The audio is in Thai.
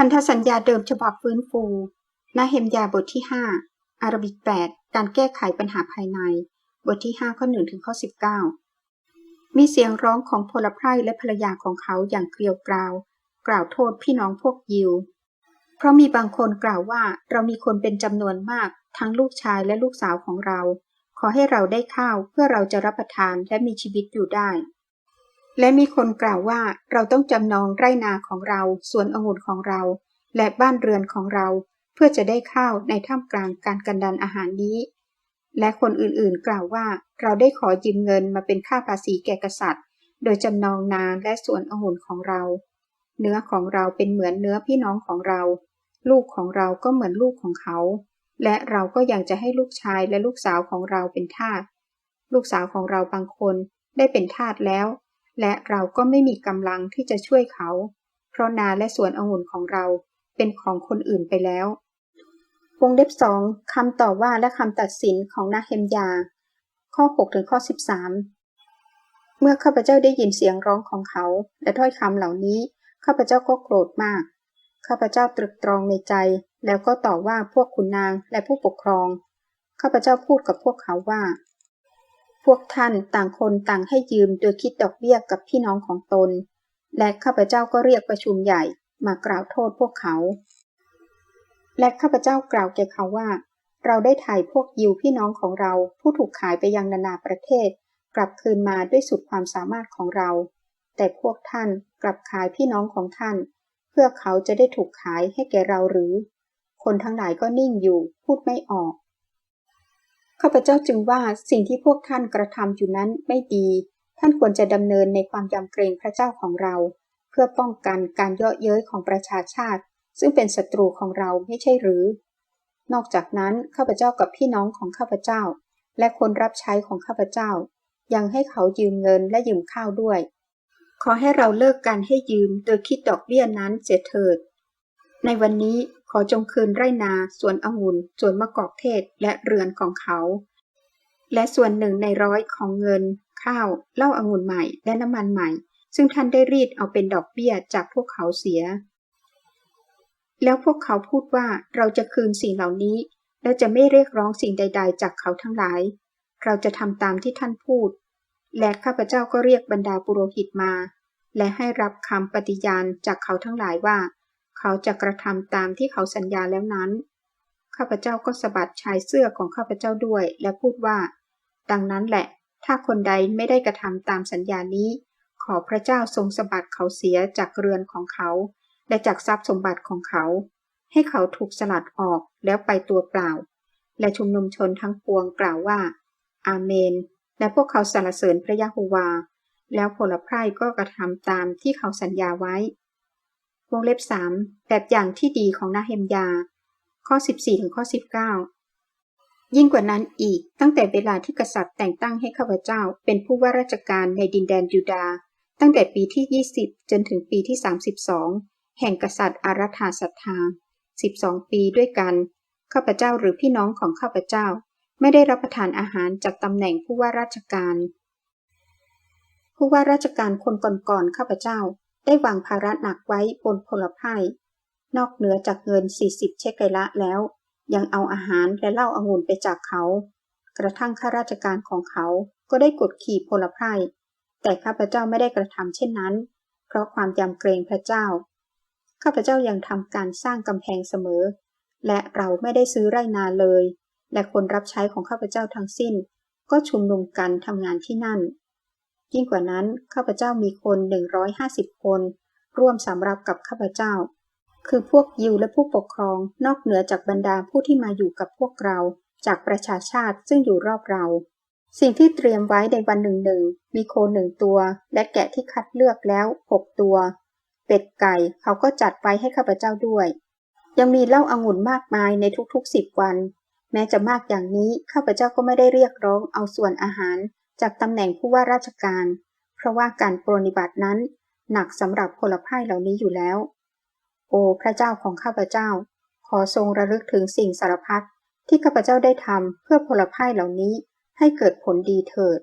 พันธสัญญาเดิมฉบับฟื้นฟูนาเฮมยาบทที่ 5 อารบิก 8 การแก้ไขปัญหาภายใน บทที่ 5 ข้อ1ถึงข้อ 19 มีเสียงร้องของพลไพร่และภรรยาของเขาอย่างเกลียวกราว กล่าวโทษพี่น้องพวกยิว เพราะมีบางคนกล่าวว่าเรามีคนเป็นจำนวนมากทั้งลูกชายและลูกสาวของเรา ขอให้เราได้ข้าวเพื่อเราจะรับประทานและมีชีวิตอยู่ได้ และมีคนกล่าวว่าเราต้องจำนองไร่นาของเราสวนองุ่นของเรา และบ้านเรือนของเรา เพื่อจะได้ข้าวในท่ามกลางการกันดันอาหารนี้ และคนอื่นๆกล่าวว่าเราได้ขอยืมเงินมาเป็นค่าภาษีแก่กษัตริย์ โดยจำนองนาและสวนองุ่นของเรา เนื้อของเราเป็นเหมือนเนื้อพี่น้องของเรา ลูกของเราก็เหมือนลูกของเขา และเราก็ยังจะให้ลูกชายและลูกสาวของเราเป็นทาสลูกสาวของเราบางคนได้เป็นทาสแล้ว และเราก็ไม่มีกำลังที่จะช่วยเขา เพราะนาและสวนองุ่นของเราเป็นของคนอื่นไปแล้ว วงเล็บสองคำต่อว่าและคำตัดสินของนาเฮมยา ข้อ6ถึงข้อ 13 เมื่อข้าพเจ้าได้ยินเสียงร้องของเขา และถ้อยคำเหล่านี้ข้าพเจ้าก็โกรธมาก ข้าพเจ้าตรึกตรองในใจ แล้วก็ต่อว่าพวกขุนนางและผู้ปกครอง ข้าพเจ้าพูดกับพวกเขาว่า พวกท่านต่างคนต่างให้ยืมโดยคิดดอกเบี้ยกับพี่น้องของตน และข้าพเจ้าก็เรียกประชุมใหญ่มากล่าวโทษพวกเขา และข้าพเจ้ากล่าวแก่เขาว่า เราได้ถ่ายพวกยิวพี่น้องของเราผู้ถูกขายไปยังนานาประเทศ กลับคืนมาด้วยสุดความสามารถของเรา แต่พวกท่านกลับขายพี่น้องของท่าน เพื่อเขาจะได้ถูกขายให้แก่เราหรือ คนทั้งหลายก็นิ่งอยู่พูดไม่ออก ข้าพเจ้าจึงว่าสิ่งที่พวกท่านกระทำอยู่นั้นไม่ดี ท่านควรจะดำเนินในความยำเกรงพระเจ้าของเรา เพื่อป้องกันการเยาะเย้ยของประชาชาติ ซึ่งเป็นศัตรูของเราไม่ใช่หรือ นอกจากนั้นข้าพเจ้ากับพี่น้องของข้าพเจ้า และคนรับใช้ของข้าพเจ้า ยังให้เขายืมเงินและยืมข้าวด้วย ขอให้เราเลิกการให้ยืมโดยคิดดอกเบี้ยนั้นเสียเถิด ในวันนี้ ขอจงคืนไรนา สวนองุ่น สวนมะกอกเทศ และเรือนของเขา และส่วนหนึ่งในร้อยของเงิน ข้าว เหล้าองุ่นใหม่ และน้ำมันใหม่ ซึ่งท่านได้รีดเอาเป็นดอกเบี้ยจากพวกเขาเสีย แล้วพวกเขาพูดว่าเราจะคืนสิ่งเหล่านี้ และจะไม่เรียกร้องสิ่งใด ๆ จากเขาทั้งหลาย เราจะทำตามที่ท่านพูด และข้าพเจ้าก็เรียกบรรดาปุโรหิตมา และให้รับคำปฏิญาณจากเขาทั้งหลายว่า เขาจะกระทำตามที่เขาสัญญาแล้วนั้น ข้าพเจ้าก็สะบัดชายเสื้อของข้าพเจ้าด้วย และพูดว่า ดังนั้นแหละ ถ้าคนใดไม่ได้กระทำตามสัญญานี้ ขอพระเจ้าทรงสะบัดเขาเสียจากเรือนของเขา และจากทรัพย์สมบัติของเขา ให้เขาถูกสลัดออกแล้วไปตัวเปล่า และชุมนุมชนทั้งปวงกล่าวว่า อาเมน และพวกเขาสรรเสริญพระยะโฮวา แล้วผลไพร่ก็กระทำตามที่เขาสัญญาไว้ วงเล็บ 3 แบบอย่างที่ดีของนาเฮมยา ข้อ 14 ถึงข้อ 19 ยิ่งกว่านั้นอีกตั้งแต่เวลาที่กษัตริย์แต่งตั้งให้ข้าพเจ้า เป็นผู้ว่าราชการในดินแดนยูดาห์ตั้งแต่ปีที่ 20 จนถึงปีที่ 32 แห่งกษัตริย์อารัธาศรัทธา 12 ปีด้วยกัน ข้าพเจ้าหรือพี่น้องของข้าพเจ้า ไม่ได้รับประทานอาหารจากตำแหน่งผู้ว่าราชการผู้ว่าราชการคนก่อนๆข้าพเจ้า ได้วางภาระหนักไว้บนพลไพร่นอกเหนือจากเงิน 40 เชคเกละแล้ว ยังเอาอาหารและเหล้าอางุ่นไปจากเขา กระทั่งข้าราชการของเขาก็ได้กดขี่พลไพร่แต่ข้าพเจ้าไม่ได้กระทำเช่นนั้น เพราะความยำเกรงพระเจ้า ข้าพเจ้ายังทำการสร้างกำแพงเสมอ และเราไม่ได้ซื้อไร่นาเลย และคนรับใช้ของข้าพเจ้าทั้งสิ้น ก็ชุมนุมกันทำงานที่นั่น ยิ่งกว่านั้นข้าพเจ้ามีคน 150 คน ร่วมสำรับกับข้าพเจ้า คือพวกยิวและผู้ปกครองนอกเหนือจากบรรดาผู้ที่มาอยู่กับพวกเรา จากประชาชาติซึ่งอยู่รอบเรา สิ่งที่เตรียมไว้ในวันหนึ่งหนึ่งมีโคหนึ่งตัว และแกะที่คัดเลือกแล้วหกตัว เป็ดไก่เขาก็จัดไว้ให้ข้าพเจ้าด้วย ยังมีเหล้าอางุ่นมากมายในทุกๆสิบวัน แม้จะมากอย่างนี้ข้าพเจ้าก็ไม่ได้เรียกร้องเอาส่วนอาหาร จากตำแหน่งผู้ว่าราชการ เพราะว่าการปรนิบัตินั้น หนักสำหรับพลไพร่เหล่านี้อยู่แล้ว โอ้พระเจ้าของข้าพเจ้า ขอทรงระลึกถึงสิ่งสารพัดที่ข้าพเจ้าได้ทำเพื่อพลไพร่เหล่านี้ให้เกิดผลดีเถิด